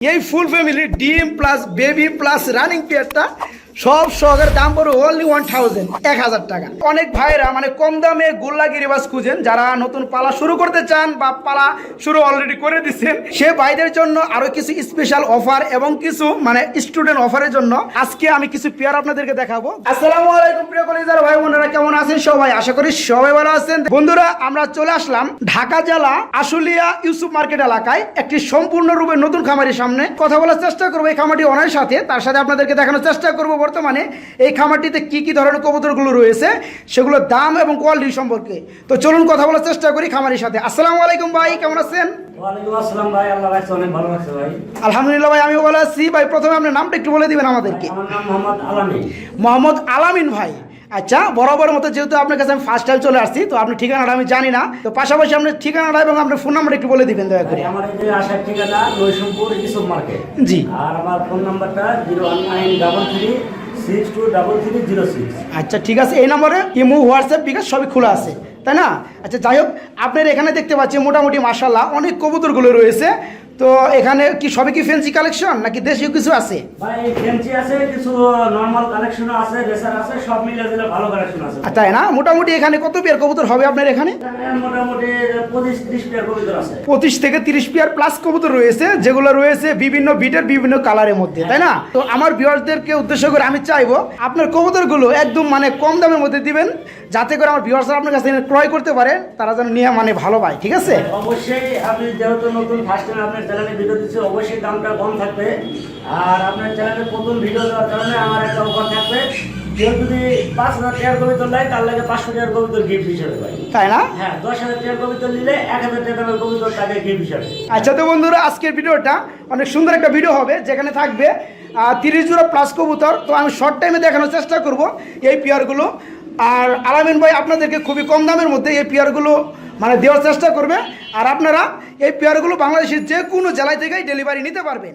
এই full family ডিম plus baby plus running পেয়ারটা সব সহকারে দাম পড়বে ওনলি ওয়ান থাউজেন্ড এক হাজার টাকা। অনেক ভাইরা মানে কম দামে গোল্লা গিরিবাস খুঁজেন, যারা নতুন পালা শুরু করতে চান বা পালা শুরু অলরেডি করে দিচ্ছেন সে ভাইদের জন্য আরও কিছু স্পেশাল অফার এবং কিছু মানে স্টুডেন্ট অফারের জন্য আজকে আমি কিছু পেয়ার আপনাদেরকে দেখাবো। আসসালামু আলাইকুম প্রিয় কলেজার ভাই বোনেরা, কেমন আছেন সবাই? আশা করি সবাই ভালো আছেন। বন্ধুরা, আমরা চলে আসলাম ঢাকা জেলা আশুলিয়া ইউসুফ মার্কেট এলাকায় একটি সম্পূর্ণরূপে নতুন খামারের সামনে। কথা বলার চেষ্টা করব এই খামারটি ওনার সাথে তার সাথে আপনাদেরকে দেখানোর চেষ্টা করব বর্তমানে এই খামারটিতে কি কি ধরনের কবুতরগুলো রয়েছে সেগুলোর দাম এবং কোয়ালিটি সম্পর্কে। তো চলুন কথা বলার চেষ্টা করি খামারের সাথে। আসসালামু আলাইকুম ভাই কেমন আছেন? আলহামদুলিল্লাহ ভাই আমি ভালো আছি। ভাই প্রথমে আপনার নামটা একটু বলে দিবেন আমাদেরকে। মোহাম্মদ আলামিন ভাই। আচ্ছা বরাবর মতো যেহেতু আপনার কাছে আমি ফার্স্ট টাইম চলে আসছি তো আপনি ঠিকানাটা আমি জানি না। তো পাশাপাশি আপনার ঠিকানাটা এবং আপনার ফোন নাম্বার একটু বলে দিবেন দয়া করে। আমার এই যে আসার ঠিকানা নৈশমপুর ইসব মার্কেট। জি। আর আমার ফোন নাম্বারটা zero one nine double three six two double three zero six আচ্ছা ঠিক আছে এই নম্বরে ইমো হোয়াটসঅ্যাপ বিকাশ সবই খোলা আছে। তাই না? আচ্ছা যাই হোক আপনার এখানে দেখতে পাচ্ছি মোটামুটি মাসাল্লাহ অনেক কবুতরগুলো রয়েছে। তো এখানে কি সবই কি ফ্যান্সি কালেকশন নাকি দেশীয় কিছু আছে? ভাই ফেন্সি আছে কিছু নর্মাল কালেকশন আছে রেসার আছে সব মিলে দিলে ভালো কালেকশন আছে। তাই না? মোটামুটি এখানে কত পেয়ার কবুতর হবে আপনার এখানে? মোটামুটি পঁচিশ ত্রিশ পেয়ার কবিতর আছে। পঁচিশ থেকে তিরিশ পেয়ার প্লাস কবুতর রয়েছে যেগুলো রয়েছে বিভিন্ন বিটের বিভিন্ন কালারের মধ্যে তাই না? তো আমার ভিউয়ার্সদেরকে উদ্দেশ্য করে আমি চাইব আপনার কবুতরগুলো একদম মানে কম দামের মধ্যে দিবেন যাতে করে আমার ভিউয়ার্সরা আপনার কাছে ক্রয় করতে পারে তারা যেন নিয়ে মানে ভালো পায় ঠিক আছে? অবশ্যই আপনি যেহেতু নতুন ফার্স্ট টাইম আপনার চ্যানেলে ভিডিও দিচ্ছে অবশ্যই দামটা কম থাকবে। আর আপনার চ্যানেলে প্রথম ভিডিও দেওয়ার কারণে আমার একটা অফার থাকবে। কেউ যদি পাঁচ হাজার টাকার কবিতর নেয় তার লাগে পাঁচশো টাকার কবিতর গিফট হিসেবে পাই তাই না? হ্যাঁ দশ হাজার টাকার কবিতর নিলে এক হাজার টাকার কবিতর তাকে গিফট হিসাবে। আচ্ছা তো বন্ধুরা আজকের ভিডিওটা অনেক সুন্দর একটা ভিডিও হবে যেখানে থাকবে তিরিশ জোড়া প্লাস কবুতর। তো আমি শর্ট টাইমে দেখানোর চেষ্টা করব এই পেয়ারগুলো আর আলামিন ভাই আপনাদেরকে খুবই কম দামের মধ্যে এই পেয়ারগুলো মানে দেওয়ার চেষ্টা করবে। আর আপনারা এই পেয়ারগুলো বাংলাদেশের যে কোনো জেলায় থেকেই ডেলিভারি নিতে পারবেন।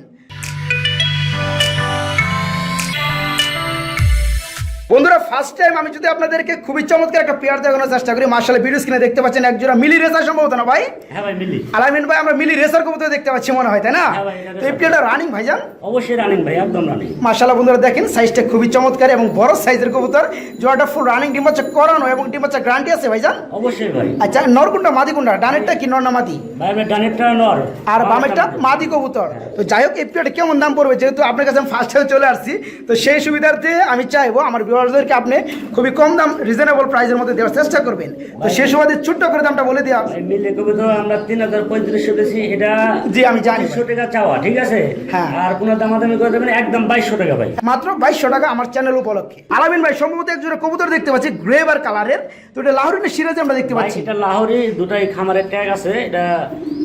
বন্ধুরা ফার্স্ট টাইম আমি যদি আপনাদেরকে খুবই চমৎকার একটা পেয়ার দেখানোর চেষ্টা করি মার্শাল ভিডিও স্ক্রিনে দেখতে পাচ্ছেন একজোড়া মিলি রেসার সম্ভবত না ভাই? হ্যাঁ ভাই মিলি। আলামিন ভাই আমরা মিলি রেসার কবুতর দেখতে পাচ্ছি মনে হয় তাই না? হ্যাঁ তো এই পেয়ারটা রানিং ভাইজান? অবশ্যই রানিং ভাই একদম রানিং মাশাআল্লাহ বন্ধুরা দেখেন সাইজটা খুবই চমৎকার এবং বড় সাইজের কবুতর। জোড়াটা ফুল রানিং ডিম বাচ্চা করানো এবং ডিম বাচ্চা গ্যারান্টি আছে ভাইজান? অবশ্যই ভাই। আচ্ছা নর কোনটা? মাদি কোনটা? ডানেরটা কি নর না মাদি? ভাই ডানেরটা নর। আর বামেরটা মাদি কবুতর। তো যাই হোক এই পেয়ারটা কেমন দাম পড়বে? যেহেতু আপনার কাছে আমি ফার্স্ট টাইম চলে আসছি তো সেই সুবিধার্থে আমি চাইব আমার ভিউয়ার্সদেরকে আপনি খুবই কম দাম রিজনেবল প্রাইসের মধ্যে দেওয়ার চেষ্টা করবেন। তো সেই সুবাদে ছোট্ট করে দামটা বলে দেওয়া ভাই মিলি কবিতর আমরা তিন হাজার পঁয়ত্রিশশো বেশি এটা জি আমি জানি তিনশো টাকা চাওয়া ঠিক আছে? হ্যাঁ। আর কোনো দামাদামি করে দেবেন একদম বাইশশো টাকা ভাই। মাত্র বাইশশো টাকা আমার চ্যানেল উপলক্ষে। আলামিন ভাই সম্ভবত এক জোড়া কবুতর দেখতে পাচ্ছি গ্রেভার কালারের তো এটা লাহোরিনের সিরাজে আমরা দেখতে পাচ্ছি? এটা লাহোরি দুটাই খামারের ট্যাগ আছে এটা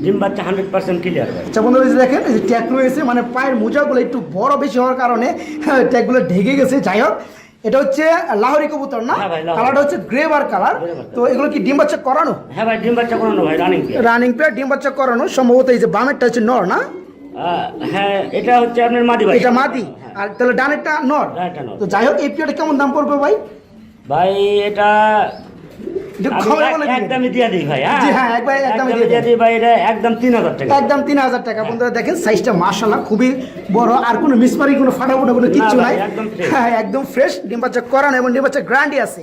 ডিম বাচ্চা হান্ড্রেড পার্সেন্ট ক্লিয়ার ভাই। আচ্ছা দেখেন ট্যাগ রয়েছে মানে পায়ের মোজাগুলো একটু বড় বেশি হওয়ার কারণে ট্যাগগুলো ঢেকে গেছে। যাই হোক এটা হচ্ছে লাহোরি কবুতর না? হ্যাঁ। কালারটা হচ্ছে গ্রে বার কালার তো এগুলো কি ডিম বাচ্চা করানো? হ্যাঁ ভাই ডিম বাচ্চা করানো ভাই রানিং পেয়ার রানিং পেয়ার ডিম বাচ্চা করানো। সম্ভবত এই যে বামেরটা হচ্ছে নর না? হ্যাঁ এটা হচ্ছে আপনার মাদি ভাই। এটা মাদি। আর তাহলে ডানেরটা নর। তো যাই হোক এই প্লেয়ারটা কেমন দাম পড়বে ভাই? ভাই এটা একদমই দিয়ে দিই ভাই হ্যাঁ? জি, হ্যাঁ, একবার একদমই একদমই দিয়ে দিয়ে দিই ভাই এটা একদম তিন হাজার টাকা। একদম তিন হাজার টাকা। বন্ধুরা দেখেন সাইজটা মার্শাল্লাহ খুবই বড় আর কোনো মিসমারি কোনো ফাটাফুটা কোনো কিচ্ছু নাই। ভাই, একদম fresh। হ্যাঁ একদম ফ্রেশ ডিম করানো এবং ডিম গ্রান্ডি আছে।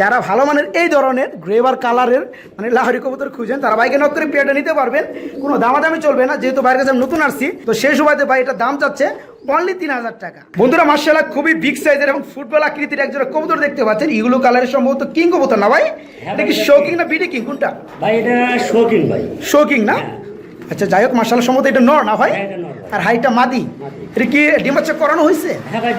যারা ভালো মানের এই ধরনের গ্রেভার কালারের মানে লাহরি কবুতর খুঁজেন তারা বাইকে নক করে পেয়ারটা নিতে পারবেন। কোনো দামাদামি চলবে না যেহেতু বাইরের কাছে নতুন আসছি তো সেই সময়তে ভাই এটা দাম চাচ্ছে অনলি তিন হাজার টাকা। বন্ধুরা মার্শাল্লাহ খুবই বিগ সাইজের এবং ফুটবল আকৃতির একজোড়া কবুতর দেখতে পাচ্ছেন। ইগুলো কালারের সম্ভবত কিং কবুতর না ভাই? হ্যাঁ এটা কি শৌকিং শো কিং না বিডি কিং? কোনটা? ভাই এটা শৌকিং ভাই। শৌকিং না? আচ্ছা যাই হোক মার্শাল সম্ভবত এটা নর না ভাই? হ্যাঁ, ভাই। আর হাইটা মাদি? এটা কি ডিম বাচ্চা করানো হয়েছে? হ্যাঁ ভাই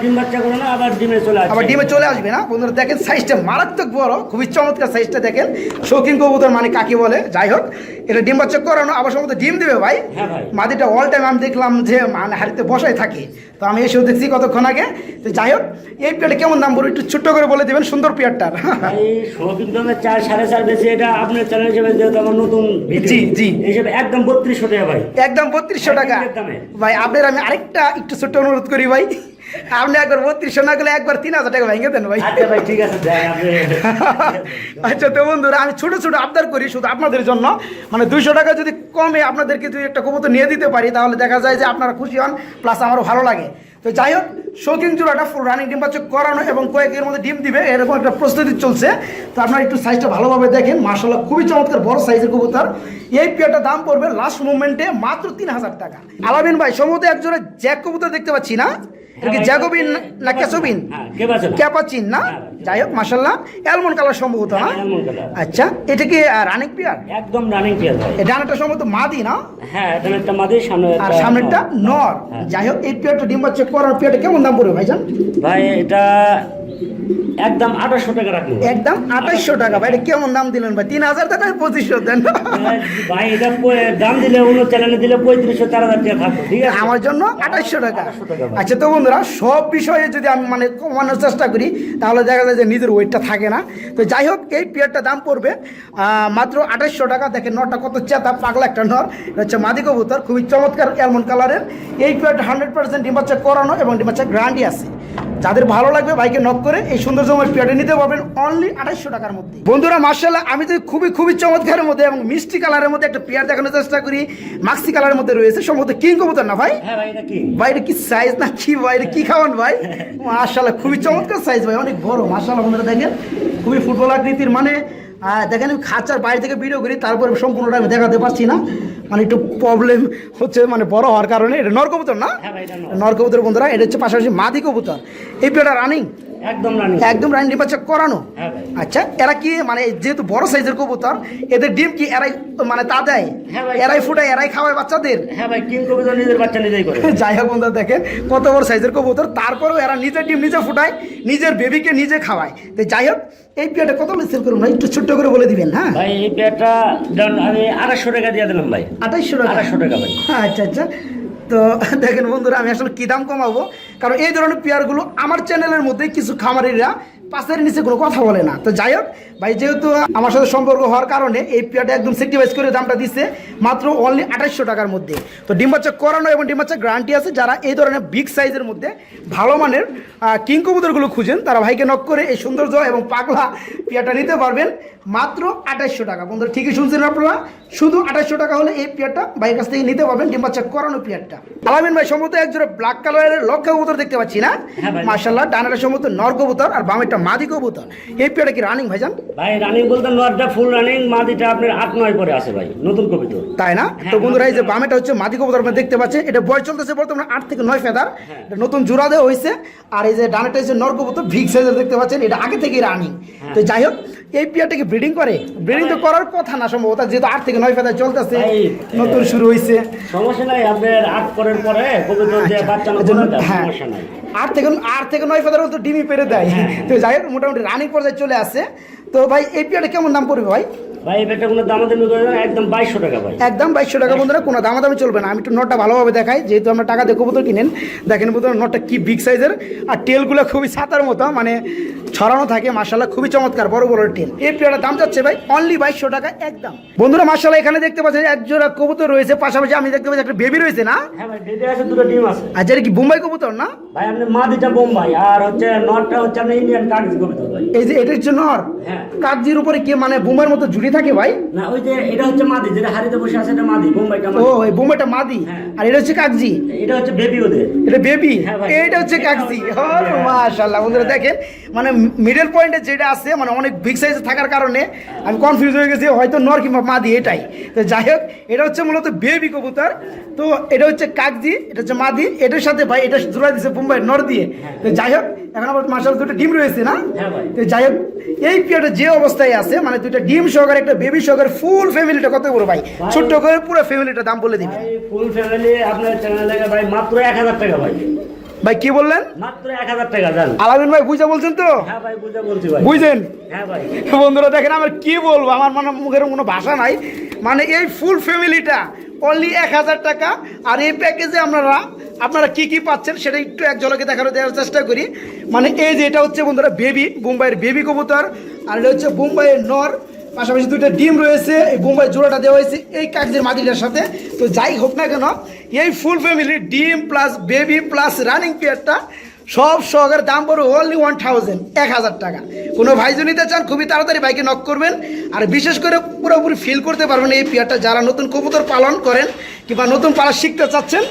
আবার ডিমে চলে আবার ডিমে চলে আসবে না? বন্ধুরা দেখেন সাইজটা মারাত্মক বড় খুবই চমৎকার সাইজটা দেখেন। শৌখিন কবুতর মানে কাকে বলে যাই হোক এটা ডিম বাচ্চা করানো আবার সম্ভবত ডিম দেবে ভাই। হ্যাঁ মাদিটা অল টাইম আমি দেখলাম যে মানে হাড়িতে বসাই থাকে। তো আমি এসেও দেখছি কতক্ষণ আগে। তো যাই হোক এই পেয়ারটা কেমন দাম বলব একটু ছোট্ট করে বলে দেবেন সুন্দর পেয়ারটার। ভাই শৌকিং দামে চার সাড়ে চার বেশি এটা আপনার চ্যানেল হিসেবে যেহেতু আমার নতুন জি, জি। হিসেবে একদম বত্রিশ বত্রিশশো টাকা ভাই। একদম বত্রিশশো টাকা। ভাই আপনার আমি আরেকটা একটু ছোট্ট অনুরোধ করি ভাই। আপনি একবার বত্রিশশো না গেলে একবার তিন হাজার টাকা ভেঙে দেন ভাই। আচ্ছা ভাই ঠিক আছে আচ্ছা তো বন্ধুরা আমি ছোট ছোট আবদার করি শুধু আপনাদের জন্য। মানে দুইশো টাকা যদি কমে আপনাদেরকে যদি একটা কবুতর নিয়ে দিতে পারি তাহলে দেখা যায় যে আপনারা খুশি হন প্লাস আমারও ভালো লাগে। তো যাই হোক, শৌখিন চূড়াটা ফুল রানিং ডিম বাচ্চা করানো এবং কয়েকের মধ্যে ডিম দিবে, এরকম একটা প্রস্তুতি চলছে। তো আপনারা একটু সাইজটা ভালোভাবে দেখেন মার্শাল্লাহ খুবই চমৎকার, বড় সাইজের কবুতর। এই পেয়ারটা দাম পড়বে লাস্ট মুভমেন্টে মাত্র তিন হাজার টাকা। আলামিন ভাই, সম্ভবত একজনের জ্যাক কবুতর দেখতে পাচ্ছি না? কি জ্যাকোবিন না ক্যাসোবিন? হ্যাঁ বাঁচে ক্যাপাচিন। না? যাই হোক মাসাল্লাহ অ্যালমন্ড কালার সম্ভবত না? আচ্ছা এটা কি রানিক পিয়ার একদম রানিং পেয়ার ডানাটা সম্ভবত মাদি না? হ্যাঁ এখানে মাদি সামনে আর সামনেরটা নর। হ্যাঁ। যাই হোক এই পিয়ারটা ডিম বাচ্চা করার পিয়ারটা কেমন দাম পড়বে ভাইজান? ভাই এটা একদম আঠাশশো টাকা রাখুন একদম আঠাইশশো টাকা ভাই এটা কেমন দাম দিলেন ভাই? তিন হাজার টাকা পঁচিশশো দেন। ভাই এটা দাম দিলে অন্য চ্যানেলে দিলে পঁয়ত্রিশশো চার হাজার টাকা থাকবে ঠিক আছে? আমার জন্য আঠাইশশো টাকা। 2800 টাকা ভাই। আচ্ছা তো বন্ধুরা সব বিষয়ে যদি আমি মানে কমানোর চেষ্টা করি তাহলে দেখা যায় যে নিজের ওয়েটটা থাকে না। তো যাই হোক এই পিয়ারটা দাম পড়বে মাত্র আঠাইশশো টাকা। দেখেন নটা কত চেতা পাগলা একটা নর। এটা হচ্ছে মাদি কবুতর খুবই চমৎকার অ্যালমন্ড কালারের। এই পিয়ারটা হান্ড্রেড পার্সেন্ট ডিম্বাচ্চা করানো এবং ডিম্বাচ্চা গ্রান্ডি আছে। যাদের ভালো লাগবে বাইকে নক করে এই সুন্দর সময় পিয়ারটা নিতে পারবেন অনলি আঠাইশো টাকার মধ্যে। বন্ধুরা মার্শাল্লাহ আমি তো খুবই খুবই চমৎকারের মধ্যে এবং মিষ্টি কালারের মধ্যে একটা পেয়ার দেখানোর চেষ্টা করি মাক্সি কালারের মধ্যে রয়েছে সম্ভবত কিং কবুতর না ভাই? বাইরে এটা কি ভাই এটা কি সাইজ না কি ভাই এটা কি খাওয়ান ভাই? মার্শাল্লাহ খুবই চমৎকার সাইজ ভাই অনেক বড় মার্শাল্লাহ বন্ধুরা দেখেন খুবই ফুটবল আকৃতির মানে আহ, দেখেন আমি খাঁচার বাইরে থেকে ভিডিও করি তারপরে সম্পূর্ণটা আমি দেখাতে পারছি না। মানে একটু প্রবলেম হচ্ছে মানে বড় হওয়ার কারণে। এটা নর কবুতর না? নরকবুতর নর। নর কবুতর বন্ধুরা এটা হচ্ছে পাশাপাশি মাদি কবুতর। এই পেটা রানিং একদম রানিং একদম রানিং বাচ্চা করানো। হ্যাঁ আচ্ছা এরা কি মানে যেহেতু বড় সাইজের কবুতর এদের ডিম কি এরাই মানে তা দেয়? হ্যাঁ এরাই ফুটায় এরাই খাওয়ায় বাচ্চাদের? হ্যাঁ ভাই কিং কবিতা নিজের বাচ্চা নিজেই করে। যাই হোক বন্ধুরা দেখেন কত বড় সাইজের কবুতর। তারপরেও এরা নিজের ডিম নিজে ফুটায় নিজের বেবিকে নিজে খাওয়ায়। তো যাই হোক এই পিয়াটা কত সেল করুন ভাই? একটু ছোট্ট করে বলে দিবেন হ্যাঁ? ভাই এই পেয়ারটা আমি আড়াইশো টাকা দিয়ে দিলাম ভাই। আঠাইশশো টাকা? আড়াইশো টাকা ভাই। আচ্ছা আচ্ছা। তো দেখেন বন্ধুরা, আমি আসলে কী দাম কমাবো? কারণ এই ধরনের পেয়ারগুলো আমার চ্যানেলের মধ্যে কিছু খামারিরা পাশের নিচে কোনো কথা বলে না। তো যাই হোক, ভাই, যেহেতু আমার সাথে সম্পর্ক হওয়ার কারণে এই পেয়ারটা একদম সেক্টিভাইজ করে দামটা দিচ্ছে মাত্র অনলি আঠাইশশো টাকার মধ্যে। তো ডিম বাচ্চা করানো এবং ডিম বাচ্চা গ্যারান্টি আছে, যারা এই ধরনের বিগ সাইজের মধ্যে ভালো মানের কিং কবুতরগুলো খুঁজেন, তারা ভাইকে নক করে এই সৌন্দর্য এবং পাগলা পেয়ারটা নিতে পারবেন। মাত্র আঠাইশশো টাকা। বন্ধুরা ঠিকই শুনছেন আপনারা? শুধু আঠাইশশো টাকা হলে এই পেয়ারটা ভাইয়ের কাছ থেকে নিতে পারবেন ডিম বাচ্চা করানো পেয়ারটা। আলামিন ভাই সম্ভবত একজোড়া ব্ল্যাক কালারের লক্ষ্য কবুতর দেখতে পাচ্ছি না? হ্যাঁ। মার্শাল্লাহ ডানাটা সম্ভবত নর কবুতর আর বামেরটা মাদি কবুতর। এই পেয়ারটা কি রানিং ভাইজান? ভাই রানিং বলতে নয়টা ফুল রানিং মাদিটা আপনার আট নয় পরে আছে ভাই নতুন কবিতা তাই না? হ্যাঁ, তো বন্ধুরা এই যে বামেটা হচ্ছে মাদি কবুতর আপনারা দেখতে পাচ্ছেন এটা বয়স চলতেছে বর্তমানে আট থেকে নয় ফেদার হ্যাঁ। এটা নতুন জোড়া দেওয়া হয়েছে। আর এই যে ডানাটা হচ্ছে নর কবুতর ভিগ সাইজের দেখতে পাচ্ছেন। এটা আগে থেকে রানিং। তো যাই হোক এই পেয়ারটা কি ব্রিডিং করে? ব্রিডিং তো করার কথা না সম্ভবত যেহেতু আট থেকে নয় ফেদায় চলতেছে নতুন শুরু হয়েছে সমস্যা নাই আপনার আট পরের পরে যে আচ্ছা, বাচ্চা হ্যাঁ। সমস্যা নাই। আট থেকে আট থেকে নয় ফেদার তো ডিমি পেরে দেয়। হ্যাঁ। তো যাই হোক মোটামুটি রানিং পর্যায়ে চলে আসে। তো ভাই এই পেয়ারটা কেমন নাম করবে ভাই? ভাই এই পেটটা কোনো দাম দামি করে একদম বাইশশো টাকা ভাই। একদম বাইশশো টাকা বন্ধুরা কোনো দামাদামি চলবে না। আমি একটু নোটটা ভালোভাবে দেখাই যেহেতু আমরা টাকা দিয়ে কবুতর কিনেন দেখেন নোটটা কি বিগ সাইজের আর টেলগুলো খুবই ছাতার মতো মানে ছড়ানো থাকে খুবই চমৎকার বড় বড় টেল এই পেয়ারটার দাম যাচ্ছে ভাই অনলি বাইশশো টাকা একদম। বন্ধুরা এখানে দেখতে পাচ্ছেন এক জোড়া কবুতর রয়েছে পাশাপাশি আমি দেখতে পাচ্ছি একটা বেবি রয়েছে না? হ্যাঁ ভাই বেবি আছে দুটো ডিম আছে। আর কি বোম্বাই কবুতর না? ভাই আপনি মাদিটা বোম্বাই আর হচ্ছে নটটা হচ্ছে আপনি ইন্ডিয়ান কাগজ কবিতা ভাই। এই যে এটা হচ্ছে নর? হ্যাঁ। কাগজির উপরে কি মানে বোম্বাইয়ের মতো জুড়ি থাকে ভাই? না ওই যে এটা হচ্ছে মাদি যেটা হাড়িতে বসে আছে এটা মাদি বোম্বাইটা ও মাদি এই বোম্বাইটা মাদি? হ্যাঁ। আর এটা হচ্ছে কাগজি এটা হচ্ছে বেবি ওদের। এটা বেবি? হ্যাঁ হচ্ছে কাকজি। হ্যাঁ। মাশাআল্লাহ বন্ধুরা দেখেন মানে মিডল পয়েন্টে যেটা আছে মানে অনেক বিগ সাইজ থাকার কারণে আমি কনফিউজ হয়ে গেছি হয়তো নর কিংবা মাদি এটাই। তো যাই হোক এটা হচ্ছে মূলত বেবি কবুতর। তো এটা হচ্ছে কাকজি এটা হচ্ছে মাদি। এটার সাথে ভাই এটা জোড়া দিছে বোম্বাই নর দিয়ে। তো যাই হোক এখন আবার মাসাল দুটো ডিম রয়েছে না? হ্যাঁ তো যাই হোক এই পিয়াটা যে অবস্থায় আছে মানে দুইটা ডিম সহকারে একটা বেবি সহকারে ফুল ফ্যামিলিটা কত বড় ভাই। ছোট্ট করে পুরো ফ্যামিলিটা দাম বলে দিবে। ভাই ফুল ফ্যামিলি আপনার চ্যানেলে ভাই মাত্র এক হাজার টাকা ভাই। ভাই কি বললেন? মাত্র এক হাজার টাকা দেন আলামিন ভাই বুঝা বলছেন তো? হ্যাঁ ভাই বুঝে বলছি ভাই। বুঝলেন হ্যাঁ ভাই। বন্ধুরা দেখেন আমার কি বলব আমার মানে মুখের কোনো ভাষা নাই। মানে এই ফুল ফ্যামিলিটা অনলি এক হাজার টাকা আর এই প্যাকেজে আপনারা আপনারা কি কি পাচ্ছেন সেটা একটু এক ঝলকে দেখানো দেওয়ার চেষ্টা করি। মানে এই যে এটা হচ্ছে বন্ধুরা বেবি মুম্বাইয়ের বেবি কবুতর, আর এটা হচ্ছে মুম্বাইয়ের নর। পাশাপাশি দুইটা ডিম রয়েছে, এই বোম্বাই জোড়াটা দেওয়া হয়েছে এই কাগজের মাটিটার সাথে। তো যাই হোক না কেন, এই ফুল ফ্যামিলি ডিম প্লাস বেবি প্লাস রানিং পেয়ারটা সব সহকারে দাম পড়বে অনলি ওয়ান থাউজেন্ড এক হাজার টাকা। কোনো ভাই যদি নিতে চান, খুবই তাড়াতাড়ি বাইকে নক করবেন। আর বিশেষ করে পুরোপুরি ফিল করতে পারবেন এই পেয়ারটা যারা নতুন কবুতর পালন করেন কিংবা নতুন পালা শিখতে চাচ্ছেন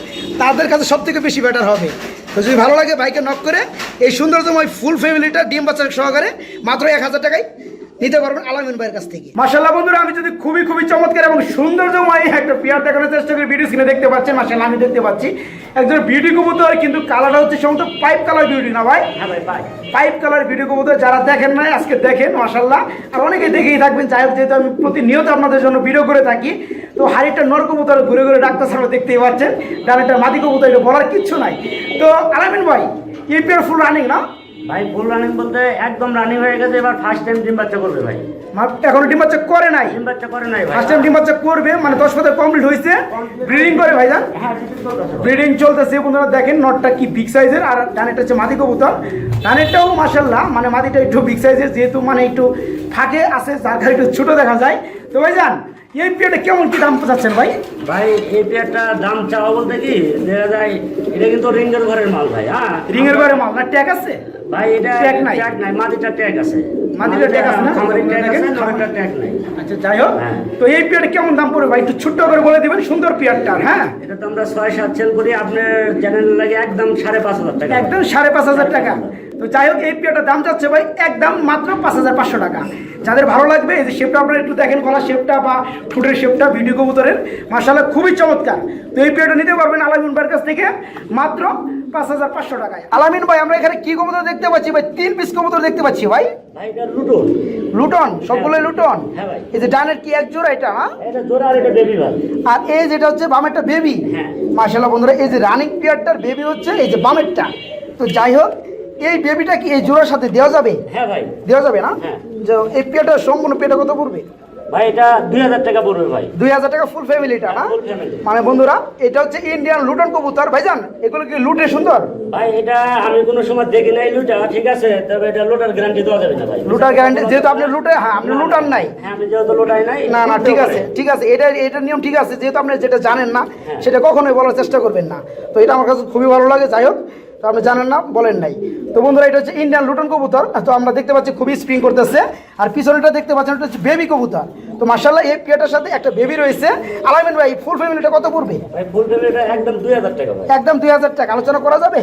তাদের কাছে সব থেকে বেশি বেটার হবে। তো যদি ভালো লাগে বাইকে নক করে, এই সুন্দরতম ওই ফুল ফ্যামিলিটা ডিম বাচ্চা সহকারে মাত্র এক হাজার টাকায় নিতে পারবেন আলামিন ভাইয়ের কাছ থেকে। মাশাল্লাহ বন্ধুরা আমি যদি খুবই খুবই চমৎকার এবং সৌন্দর্যময় একটা পেয়ার দেখানোর চেষ্টা করি ভিডিও স্ক্রিনে দেখতে পাচ্ছেন মাশাল্লাহ আমি দেখতে পাচ্ছি। একজন বিউটি কবুতর কিন্তু কালারটা হচ্ছে সম্ভবত পাইপ কালার বিউটি না ভাই? হ্যাঁ ভাই পাই পাইপ কালার ভিডিও কবুতর যারা দেখেন নাই আজকে দেখেন মাশাল্লাহ আর অনেকে দেখেই থাকবেন যাই হোক যেহেতু আমি প্রতিনিয়ত আপনাদের জন্য ভিডিও করে থাকি তো হারিটা নর কবুতর ঘুরে ঘুরে ডাক্তার সামনে দেখতেই পাচ্ছেন তার একটা মাদি কবুতর এটা বলার কিচ্ছু নাই। তো আলামিন ভাই এই পেয়ার ফুল রানিং না? ভাই ফুল রানিং বলতে একদম রানিং হয়ে গেছে এবার ফার্স্ট টাইম ডিম বাচ্চা করবে ভাই। মা- এখনও ডিম বাচ্চা করে নাই। ডিম বাচ্চা করে নাই ফার্স্ট টাইম ডিম বাচ্চা করবে মানে দশ পাতা কমপ্লিট হয়েছে। ব্রিডিং করে হ্যাঁ ভাই। ব্রিডিং চলতেছে বন্ধুরা দেখেন নটটা কি বিগ সাইজের আর ডানেরটা হচ্ছে মাদি কবুতর। ডানেরটাও মাসাল্লাহ মানে মাদিটা একটু বিগ সাইজের যেহেতু মানে একটু ফাঁকে আছে যার কারণে একটু ছোট দেখা যায়। তো ভাইজান এই কেমন কি দাম চাচ্ছেন ভাই? ভাই এই পেয়ারটা দাম চাওয়া বলতে কি দেখা যায় এটা কিন্তু রিঙ্গের ঘরের মাল ভাই হ্যাঁ? রিংয়ের ঘরে মাল না ট্যাগ আছে? ভাই এটা ট্যাগ নাই। ট্যাগ নাই ট্যাগ আছে। মাদিটা ট্যাগ আছে না? খামারের ট্যাগ আছে দেখেন, ট্যাগ নাই। আচ্ছা যাই হোক হ্যাঁ। তো এই কেমন দাম পড়বে ভাই? একটু ছোট্ট করে বলে দিবেন সুন্দর পিয়ারটার হ্যাঁ? এটা তো আমরা ছয় সাত সেল করি আপনার চ্যানেল লাগে একদম সাড়ে পাঁচ হাজার টাকা। একদম সাড়ে পাঁচ হাজার টাকা। তো যাই হোক এই পিয়াটার দাম যাচ্ছে ভাই একদম মাত্র পাঁচ হাজার পাঁচশো টাকা। যাদের ভালো লাগবে এই যে শেপটা আপনারা একটু দেখেন গলা শেপটা বা ঠোঁটের শেপটা ভিডিও কবুতরের মাসাল্লাহ খুবই চমৎকার। তো এই পিয়াটা নিতে পারবেন আলামিন ভাইয়ের কাছ থেকে মাত্র পাঁচ হাজার পাঁচশো টাকায়। আলামিন ভাই আমরা এখানে কি কবুতর দেখতে পাচ্ছি ভাই? তিন পিস কবুতর দেখতে পাচ্ছি ভাই। ভাই লুটন। সবগুলোই লুটন? হ্যাঁ এই যে ডানের কি এক জোড়া এটা হ্যাঁ? আর এই যেটা হচ্ছে বামেরটা বেবি হ্যাঁ। মার্শাল্লাহ বন্ধুরা এই যে রানিং পিয়ারটার বেবি হচ্ছে এই যে বামেরটা। তো যাই হোক এই বেবিটা কি এই জোড়ার সাথে দেওয়া যাবে? হ্যাঁ ভাই। দেওয়া যাবে না? হ্যাঁ। যে এই পেয়ারটা সম্পূর্ণ পেয়ারটা কত পড়বে? ভাই এটা দুই হাজার টাকা পড়বে ভাই। দুই হাজার টাকা ফুল ফ্যামিলিটা না। মানে বন্ধুরা এটা হচ্ছে ইন্ডিয়ান লুটন কবুতর। ভাইজান এগুলো কি লুটে সুন্দর? ভাই এটা আমি কোনো সময় দেখি নাই লুটা ঠিক আছে তবে এটা লোটার গ্যারান্টি দেওয়া যাবে না ভাই। লুটার গ্যারান্টি যেহেতু আপনি লুটে হ্যাঁ আপনি লুটার নাই। হ্যাঁ আমি যেহেতু লোটাই নাই না না ঠিক আছে ঠিক আছে এটা এটার নিয়ম ঠিক আছে যেহেতু আপনি যেটা জানেন না হ্যাঁ। সেটা কখনোই বলার চেষ্টা করবেন না। তো এটা আমার কাছে খুবই ভালো লাগে যাই হোক তো আপনি জানেন না বলেন নাই। তো বন্ধুরা এটা হচ্ছে ইন্ডিয়ান লুটন কবুতর। তো আমরা দেখতে পাচ্ছি খুবই স্প্রিং করতেছে। আর পিছনেটা দেখতে পাচ্ছেন এটা হচ্ছে বেবি কবুতর। তো মার্শাল্লাহ এই পেয়ারটার সাথে একটা বেবি রয়েছে। আলামিন ভাই ফুল ফ্যামিলিটা কত পড়বে? ফুল ফ্যামিলিটা একদম দুই হাজার টাকা একদম দুই হাজার টাকা। আলোচনা করা যাবে?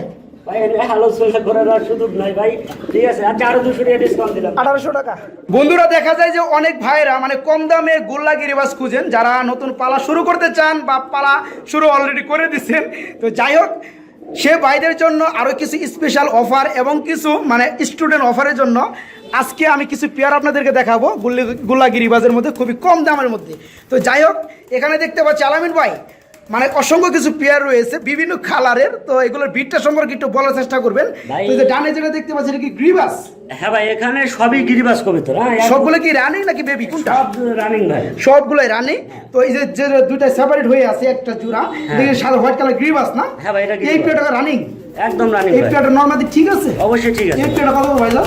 আচ্ছা বন্ধুরা দেখা যায় যে অনেক ভাইরা মানে কম দামে গোল্লা গিরিবাস খুঁজেন। যারা নতুন পালা শুরু করতে চান বা পালা শুরু অলরেডি করে দিচ্ছেন। তো যাই হোক সে ভাইদের জন্য আরও কিছু স্পেশাল অফার এবং কিছু মানে স্টুডেন্ট অফারের জন্য আজকে আমি কিছু পেয়ার আপনাদেরকে দেখাবো গুল্লি গোল্লা গিরিবাজের মধ্যে, খুবই কম দামের মধ্যে। তো যাই হোক, এখানে দেখতে পাচ্ছি আলামিন ভাই মানে অসংখ্য কিছু পেয়ার রয়েছে বিভিন্ন কালারের তো এগুলোর ভিড়টা সম্পর্কে একটু বলার চেষ্টা করবেন। তো যে ডানে যেটা দেখতে পাচ্ছি এটা কি গ্রিবাস? হ্যাঁ ভাই এখানে সবই গিরিবাস কবিতর। হ্যাঁ সবগুলো কি রানিং নাকি বেবি কোনটা? সব রানিং ভাই। সবগুলোই রানিং তো এই যে যে দুইটা সেপারেট হয়ে আছে একটা জোড়া দেখি সাদা হোয়াইট কালার গ্রিবাস না? হ্যাঁ ভাই, এটা এই গ্রিবাস। পেয়ারটা রানিং একদম রানিং এই পেয়ারটা নর্মালি ঠিক আছে? অবশ্যই ঠিক আছে এই পেয়ারটা কত ভাইলা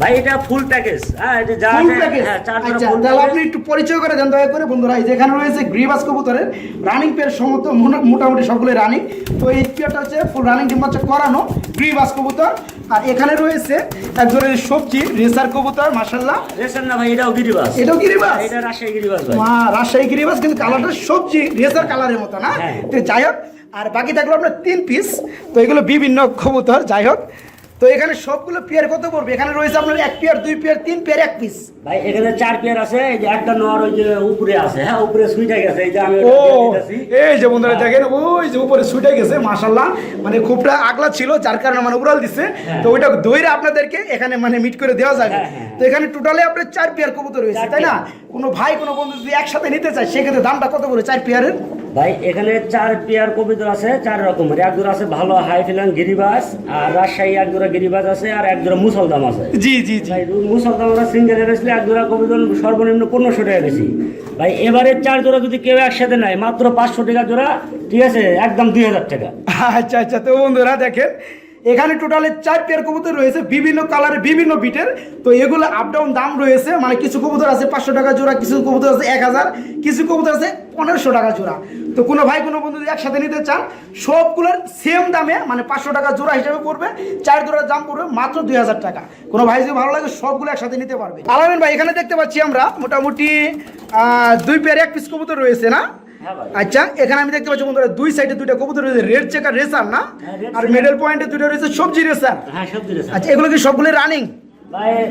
ভাই এটা ফুল প্যাকেজ হ্যাঁ এটা যা ফুল প্যাকেজ হ্যাঁ আচ্ছা তাহলে আপনি একটু পরিচয় করে দেন দয়া করে বন্ধুরা। এই যেখানে রয়েছে গ্রিবাস কবুতরের রানিং পেয়ার সমস্ত মোটামুটি রানিং তো এই পেয়ারটা হচ্ছে ফুল রানিং ডিম বাচ্চা করানো গ্রিবাস কবুতর। আর এখানে রয়েছে এক ধরনের সবজি রেসার কবুতর মাসাল্লাহ রেশন না ভাই এটাও গিরিবাস এটাও গিরিবাস এটা রাজশাহী গিরিবাস ভাই। মা রাজশাহী গিরিবাস কিন্তু কালারটা সবজি রেসার কালারের মতো না? হ্যাঁ। তো যাই হোক আর বাকি থাকল আপনার তিন পিস তো এগুলো বিভিন্ন কবুতর যাই হোক। তো এখানে সবগুলো পেয়ার কত পড়বে এখানে রয়েছে আপনার এক পেয়ার দুই পেয়ার তিন পেয়ার এক পিস ভাই এখানে চার পেয়ার আছে এই যে একটা নর ওই যে উপরে আছে হ্যাঁ উপরে সুইটা গেছে এই যে আমি ও। এই যে বন্ধুরা দেখেন ওই যে উপরে ছুটে গেছে মাশাল্লাহ মানে খুবটা আগলা ছিল যার কারণে মানে উড়াল দিচ্ছে হ্যাঁ। তো ওইটা দইরে আপনাদেরকে এখানে মানে মিট করে দেওয়া যাবে হ্যাঁ, হ্যাঁ। তো এখানে টোটালে আপনার চার পেয়ার কবুতর রয়েছে তাই না। কোনো ভাই কোনো বন্ধু যদি একসাথে নিতে চায় সেক্ষেত্রে দামটা কত করে চার পেয়ারের? ভাই এখানে চার পেয়ার কবিতর আছে চার রকমের। এক জোড়া আছে ভালো হাই ফিলান গিরিবাস আর রাজশাহী এক জোড়া গিরিবাস আছে আর এক জোড়া মুসলদাম আছে। জি জি জি। ভাই মুসলদাম আমরা সিঙ্গেল বেশলে এক জোড়া কবিতর সর্বনিম্ন পনেরোশো টাকা বেশি। ভাই এবারে চার জোড়া যদি কেউ একসাথে নেয় মাত্র পাঁচশো টাকা জোড়া ঠিক আছে একদম দুই হাজার টাকা। আচ্ছা আচ্ছা তো বন্ধুরা দেখেন এখানে টোটালে চার পেয়ার কবুতর রয়েছে, বিভিন্ন কালারের বিভিন্ন বিটের তো এগুলো আপ ডাউন দাম রয়েছে মানে কিছু কবুতর আছে পাঁচশো টাকা জোড়া, কিছু কবুতর আছে এক হাজার, কিছু কবুতর আছে পনেরোশো টাকা জোড়া। তো কোনো ভাই, কোনো বন্ধু যদি একসাথে নিতে চান, সবগুলোর সেম দামে মানে পাঁচশো টাকা জোড়া হিসেবে পড়বে, চার জোড়ার দাম পড়বে মাত্র দুই হাজার টাকা। কোনো ভাই যদি ভালো লাগে, সবগুলো একসাথে নিতে পারবে। আলামিন ভাই, এখানে দেখতে পাচ্ছি আমরা মোটামুটি দুই পেয়ার এক পিস কবুতর রয়েছে না? আচ্ছা এখানে আমি দেখতে পাচ্ছি বন্ধুরা দুই সাইডে দুইটা কবুতর রয়েছে রেড চেকার রেসার না? হ্যাঁ, আর মিডল পয়েন্টে দুইটা রয়েছে সবজি রেসার হ্যাঁ সবজি রেসা আচ্ছা এগুলো কি সবগুলো রানিং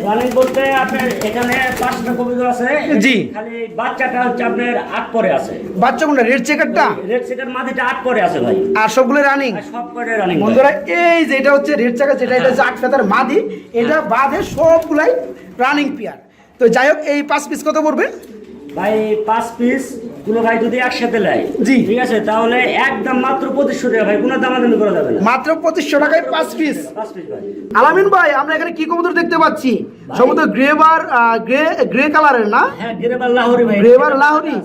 রানিং বলতে আপনার এখানে পাঁচটা কবিতা আছে জি। খালি বাচ্চাটা হচ্ছে আপনার আট পরে আছে। বাচ্চা কোনটা রেড চেকারটা রেড সেকেন্ড মাটিটা আট পরে আছে ভাই। আর সবগুলো রানিং সব করে রানিং বন্ধুরা এই যে এটা হচ্ছে রেড চেকার যেটা এটা হচ্ছে আট ফেতার মাদি এটা বাদে সবগুলাই রানিং পেয়ার তো যাই হোক এই পাঁচ পিস কত পড়বে? ভাই পাঁচ পিসগুলো ভাই যদি একসাথে নেয় জি। ঠিক আছে? তাহলে একদম মাত্র পঁচিশশো টাকা ভাই কোনো দামাদামি করা যাবে না। মাত্র পঁচিশশো টাকায় পাঁচ পিস পাঁচ পিস ভাই। আলামিন ভাই আমরা এখানে কি কবুতর দেখতে পাচ্ছি? সম্ভবত গ্রেবার গ্রে গ্রে কালারের না? হ্যাঁ গ্রেবার লাহোরি ভাই। গ্রেবার লাহোরি?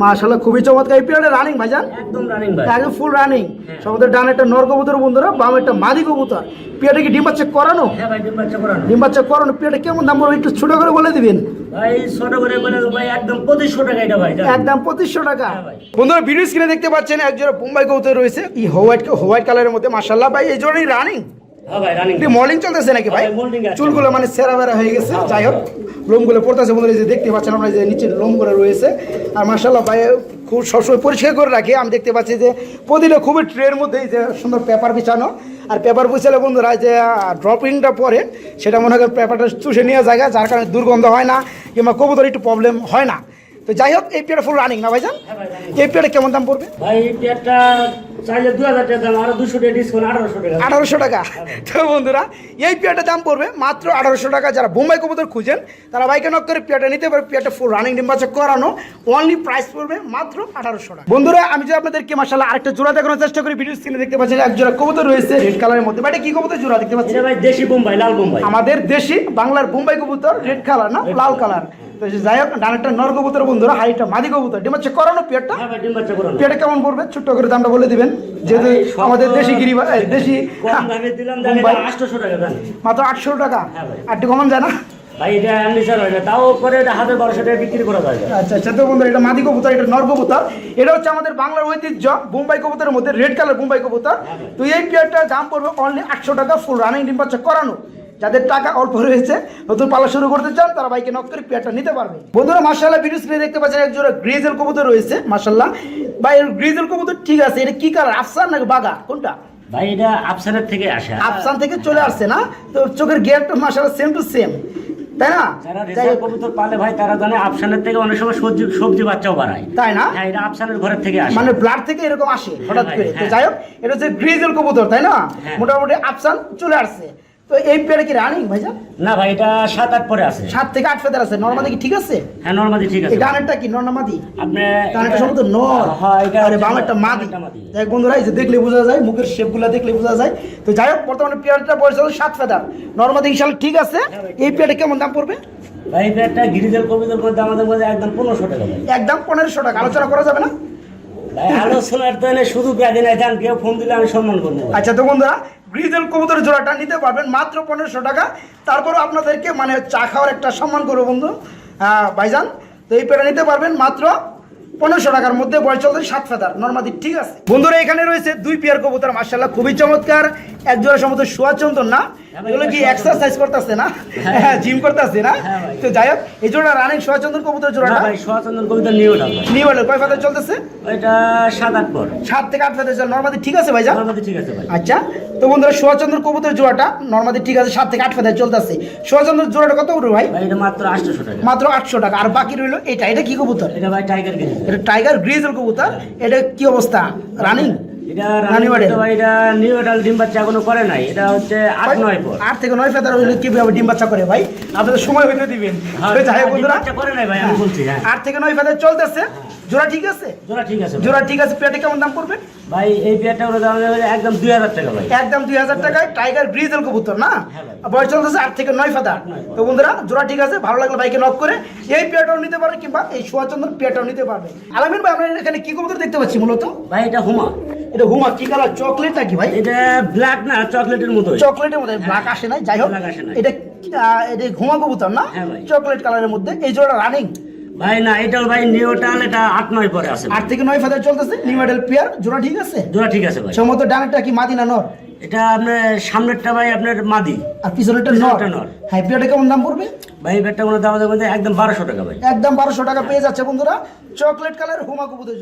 মাশাল্লাহ খুবই চমৎকার। এই পেয়ারে রানিং ভাইজান একদম রানিং ভাই। একদম ফুল রানিং সম্ভবত ডান একটা নর কবুতর বন্ধুরা বাম একটা মাদি কবুতর। পেয়ারটা কি ডিম বাচ্চা করানো? হ্যাঁ ভাই ডিম বাচ্চা করানো। ডিম বাচ্চা করানো পেয়ারটা কেমন দাম পড়বে একটু ছোট করে বলে দিবেন। ভাই ছোট করে বলে দেবো ভাই একদম পঁচিশশো টাকা এটা ভাই। একদম পঁচিশশো টাকা। হ্যাঁ ভাই। বন্ধুরা ভিডিও স্ক্রিনে দেখতে পাচ্ছেন একজোড়া বোম্বাই কবুতর রয়েছে। এই হোয়াইট হোয়াইট কালারের মধ্যে মাশাল্লাহ ভাই এই জোড়াই রানিং হ্যাঁ চলতেছে নাকি ভাই? হ্যাঁ। চুলগুলো মানে সেরা বেরা হয়ে গেছে। যাই হোক লোমগুলো পড়তেছে বন্ধুরা যে দেখতে পাচ্ছেন আমরা যে নিচে লোমগুলো রয়েছে। আর মার্শাল্লাহ ভাই খুব সবসময় পরিষ্কার করে রাখি। আমি দেখতে পাচ্ছি যে প্রতিটা খুবই ট্রের মধ্যে এই যে সুন্দর পেপার বিছানো। আর পেপার বিছালে বন্ধুরা যে ড্রপিংটা পরে সেটা মনে করেন পেপারটা চুষে নিয়ে যায় যার কারণে দুর্গন্ধ হয় না কিংবা কবুতর একটু প্রবলেম হয় না। তো যাই হোক এই পেয়ারটা ফুল রানিং না ভাইজান? হ্যাঁ ভাই। এই পেয়ারটা কেমন দাম পড়বে? ভাই এই পেয়ারটা চাইলে দু হাজার টাকা দাম আরও দুশো টাকা ডিসকাউন্ট আঠারোশো টাকা। আঠারোশো টাকা। তো বন্ধুরা এই পেয়ারটার দাম পড়বে মাত্র আঠারোশো টাকা। যারা বোম্বাই কবুতর খুঁজেন তারা বাইকে নক করে পেয়ারটা নিতে পারে পেয়ারটা ফুল রানিং ডিম্বাচক করানো অনলি প্রাইস পড়বে মাত্র আঠারোশো টাকা। বন্ধুরা আমি যদি আপনাদেরকে মাসাল্লাহ আরেকটা জোড়া দেখানোর চেষ্টা করি ভিডিও স্ক্রিনে দেখতে পাচ্ছেন এক জোড়া কবুতর রয়েছে রেড কালারের মধ্যে। বাট কি কবুতর জোড়া দেখতে পাচ্ছেন? ভাই দেশি বোম্বাই লাল বোম্বাই। আমাদের দেশি বাংলার বোম্বাই কবুতর রেড কালার না লাল কালার তো যাই হোক ডানেরটা নর কবুতর বন্ধুরা হাইটা মাদি কবুতর ডিম্বাচক করানো পেয়ারটা হ্যাঁ পেয়ারটা কেমন পড়বে? ছোট্ট করে দামটা বলে দিবেন। যেহেতু আমাদের দেশি গিরি মাত্র আটশো টাকা? হ্যাঁ আর একটু কমান যায় না? ভাই এটা এমনি হয় না। তাও পরে এটা হাতে বারোশো টাকা বিক্রি করা যায়। আচ্ছা আচ্ছা তো বন্ধুরা এটা মাদি কবুতর এটা নর কবুতর। এটা হচ্ছে আমাদের বাংলার ঐতিহ্য বোম্বাই কবুতরের মধ্যে রেড কালার বোম্বাই কবুতর। তো এই পেয়ারটা দাম পড়বে অনলি আটশো টাকা ফুল রানিং ডিম বাচ্চা করানো। যাদের টাকা অল্প রয়েছে নতুন পালা শুরু করতে চান তারা বাইকে নক করে পেয়ারটা নিতে পারবে। বন্ধুরা মার্শাল্লাহ ভিডিও স্ক্রিনে দেখতে পাচ্ছেন এক জোড়া গ্রিজেল কবুতর রয়েছে মার্শাল্লাহ ভাই গ্রিজেল কবুতর ঠিক আছে এটা কি কালার আফসান নাকি বাগা কোনটা? ভাই এটা আফসানের থেকে আসে। আফসান থেকে চলে আসছে না? তো চোখের গিয়ারটা মার্শাল্লাহ সেম টু সেম তাই না? যারা যাই কবুতর পালে ভাই তারা জানে আফসানের থেকে অনেক সময় সবজি সবজি বাচ্চাও বাড়ায়। তাই না? হ্যাঁ এটা আফসানের ঘরের থেকে আসে। মানে ব্লাড থেকে এরকম আসে হঠাৎ করে। তো। যাই হোক এটা হচ্ছে গ্রিজেল কবুতর তাই না। মোটামুটি আফসান চলে আসছে। তো এই পেয়ারে কি রানিং ভাইজান না ভাই এটা সাত আট পরে আছে। সাত থেকে আট ফেদার আছে। নর্মাদি কি ঠিক আছে? হ্যাঁ নর্মালি ঠিক আছে। এই ডানেরটা কি নর্মাদি? আপনি সম্ভবত নর। হ্যাঁ এটা আরে বামেরটা মাদি। বন্ধুরা এই যে দেখলে বোঝা যায় মুখের শেপগুলো দেখলে বোঝা যায়। তো যাই হোক বর্তমানে পেয়ারটা বয়স হলো সাত ফেদার নর্মাদি ইনশাল্লাহ ঠিক আছে। হ্যাঁ এই পেয়ারটা কেমন দাম পড়বে? ভাই একটা গিরিজেল কবিতার মধ্যে আমাদের মধ্যে একদম পনেরোশো টাকা একদম পনেরোশো টাকা। আলোচনা করা যাবে না? আলোচনার তো শুধু ব্যাগে নাই। যান কেউ ফোন দিলে আমি সম্মান করব। আচ্ছা তো বন্ধুরা গ্রিজেল কবুতর জোড়াটা নিতে পারবেন মাত্র পনেরোশো টাকা। তারপরও আপনাদেরকে মানে চা খাওয়ার একটা সম্মান করব বন্ধু। ভাইজান, তো এই পেটা নিতে পারবেন মাত্র পনেরোশো টাকার মধ্যে বয়স চলছে সাত ফেদার। নর্মাদি ঠিক আছে? বন্ধুরা এখানে রয়েছে দুই পেয়ার কবুতর মার্শাল্লাহ খুবই চমৎকার। এক জোড়া সমস্ত শোয়া চন্দন না? ভাই, এগুলো কি এক্সারসাইজ করতেছে না? হ্যাঁ। জিম করতেছে না? হ্যাঁ তো যাই হোক এই জোড়া রানিং শোয়া চন্দন কবুতর না জোড়াটা? ভাই সোয়াচন্দন কবিতা নিয়ে ওঠা ভাই নিয়ে বলে কয় ফেদার চলতেছে? ওইটা সাত আট পর। সাত থেকে আট ফেদার চল নর্মাদি ঠিক আছে ভাইজান? নর্মালি ঠিক আছে ভাই। আচ্ছা তো বন্ধুরা সোয়াচন্দ্র কবুতর জোড়াটা নর্মালি ঠিক আছে সাত থেকে আট ফেদায় চলতেছে। সোয়াচন্দ্র জোড়াটা কত উঠবে ভাই? ভাই এটা মাত্র আটশোশো টাকা। মাত্র আটশো টাকা। আর বাকি রইল এটা এটা কি কবুতর? এটা ভাই টাইগার গিরিজ এটা টাইগার গ্রিজের কবুতর। এটা কি অবস্থা? রানিং এটা রানী এটা নিউ এডাল ডিম বাচ্চা এখনও করে নাই। এটা হচ্ছে আট নয় পর। আট থেকে নয় ফেদার হইলে কীভাবে ডিম বাচ্চা করে ভাই? আপনাদের সময় হইতে দিবেন। হ্যাঁ, করে নাই ভাই আমি বলছি হ্যাঁ। আট থেকে নয় ফেদার চলতেছে। জোড়া ঠিক আছে? জোড়া ঠিক আছে। জোড়া ঠিক আছে পেটে কেমন দাম পড়বে? ভাই এই পেয়ারটা ওরা দাম একদম দুই হাজার টাকা ভাই। একদম দুই হাজার টাকায় টাইগার গ্রিজেল কবুতর না? হ্যাঁ। বয়স চলতেছে আট থেকে নয় ফাদার। নয় তো বন্ধুরা জোড়া ঠিক আছে ভালো লাগলে বাইকে নক করে এই পেয়ারটাও নিতে পারবে কিংবা এই সোয়াচন্দ্র পেয়ারটাও নিতে পারবে। আলামিন ভাই আমরা এখানে কি কবুতর দেখতে পাচ্ছি মূলত? ভাই এটা হুমা। এটা হুমা কি কালার চকলেট নাকি ভাই? এটা ব্ল্যাক না চকলেটের মতোই। চকলেটের মধ্যে ব্ল্যাক আসে নাই। যাই হোক এটা এটা হুমা কবুতর না? হ্যাঁ চকলেট কালারের মধ্যে। এই জোড়া রানিং ভাই না এটা ভাই নিউটাল এটা আট নয় পরে আছে আট থেকে নয় ফাদার চলতেছে নিউ মডেল পেয়ার জোড়া ঠিক আছে? জোড়া ঠিক আছে ভাই। সম্ভবত ডানেরটা কি মাদিনা নর? এটা আপনার সামনেরটা ভাই আপনার মাদি। আর পিছনেরটা নর? নর। হ্যাঁ পেয়ারটা কেমন দাম পড়বে? ভাই ব্যাটটা কোনো দাম দেবেন একদম বারোশো টাকা ভাই। একদম বারোশো টাকা পেয়ে যাচ্ছে বন্ধুরা। চকলেট কালার হুমা কবুতর।